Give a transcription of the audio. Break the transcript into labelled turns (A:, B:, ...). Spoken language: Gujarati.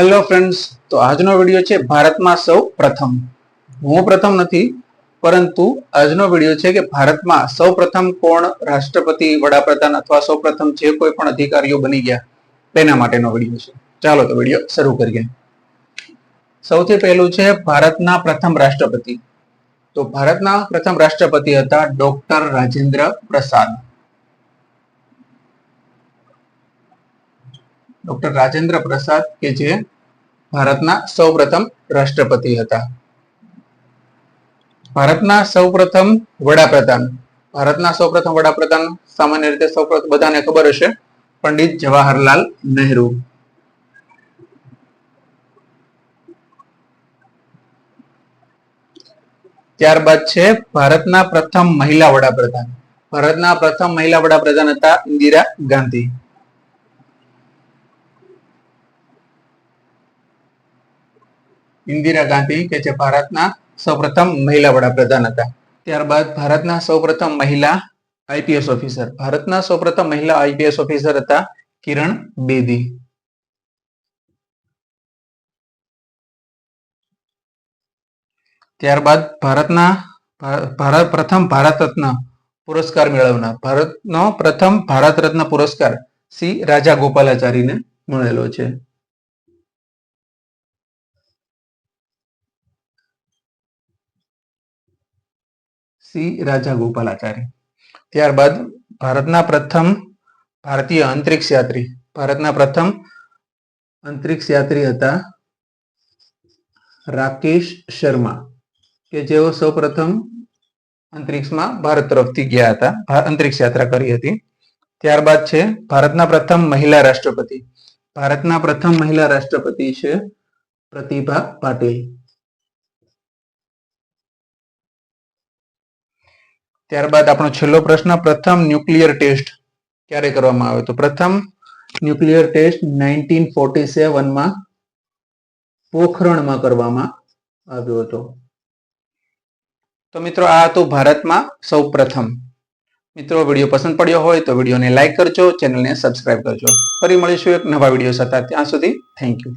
A: હેલો ફ્રેન્ડ્સ તો આજનો વીડિયો છે ભારતમાં સૌ પ્રથમ. હું પ્રથમ નથી, પરંતુ આજનો વીડિયો છે કે ભારતમાં સૌ પ્રથમ કોણ રાષ્ટ્રપતિ, વડાપ્રધાન અથવા સૌ પ્રથમ જે કોઈ પણ અધિકારીઓ બની ગયા, તેના માટેનો વીડિયો છે. ચાલો તો વીડિયો શરૂ કરીએ. સૌથી પહેલું છે ભારતના પ્રથમ રાષ્ટ્રપતિ. તો ભારતના પ્રથમ રાષ્ટ્રપતિ હતા ડોક્ટર રાજેન્દ્ર પ્રસાદ. ડોક્ટર રાજેન્દ્ર પ્રસાદ કે જે ભારતના સૌપ્રથમ રાષ્ટ્રપતિ હતા. ભારતના સૌપ્રથમ વડાપ્રધાન. ભારતના સૌપ્રથમ વડાપ્રધાન સામાન્ય રીતે સૌપ્રથમ બધાને ખબર હશે, પંડિત જવાહરલાલ નહેરુ. ત્યારબાદ છે ભારતના પ્રથમ મહિલા વડાપ્રધાન. ભારતના પ્રથમ મહિલા વડાપ્રધાન હતા ઇન્દિરા ગાંધી. ઇન્દિરા ગાંધી કે જે ભારતના સૌપ્રથમ મહિલા વડાપ્રધાન હતા. ત્યારબાદ ભારતના સૌપ્રથમ મહિલા આઈપીએસ ઓફિસર. ભારતના સૌપ્રથમ મહિલા આઈપીએસ ઓફિસર હતા કિરણ બેદી. ત્યારબાદ ભારતના ભારત, પ્રથમ ભારત રત્ન પુરસ્કાર મેળવનાર. ભારતનો પ્રથમ ભારત રત્ન પુરસ્કાર સી રાજા ગોપાલાચારીને મળેલો છે. સી રાજા ગોપાલાચારી ત્યારબાદ ભારતના પ્રથમ ભારતીય અંતરિક્ષ યાત્રી. ભારતના પ્રથમ અંતરિક્ષ યાત્રી હતા રાકેશ શર્મા, કે જેઓ સૌપ્રથમ અંતરિક્ષમાં ભારત તરફથી ગયા હતા અંતરિક્ષ યાત્રા કરી હતી. ત્યારબાદ છે ભારતના પ્રથમ મહિલા રાષ્ટ્રપતિ. ભારતના પ્રથમ મહિલા રાષ્ટ્રપતિ છે પ્રતિભા પાટીલ. ત્યારબાદ આપણો છેલ્લો પ્રશ્ન, પ્રથમ ન્યુક્લિયર ટેસ્ટ ક્યારે કરવામાં આવ્યો તો પ્રથમ ન્યુક્લિયર ટેસ્ટ નાઇન્ટીન ફોર્ટી સેવનમાં પોખરણમાં કરવામાં આવ્યો હતો. તો મિત્રો, આ હતું ભારતમાં સૌ પ્રથમ મિત્રો, વીડિયો પસંદ પડ્યો હોય તો વિડીયોને લાઇક કરજો, ચેનલને સબસ્ક્રાઇબ કરજો. ફરી મળીશું એક નવા વીડિયો સાથે. ત્યાં સુધી થેન્ક યુ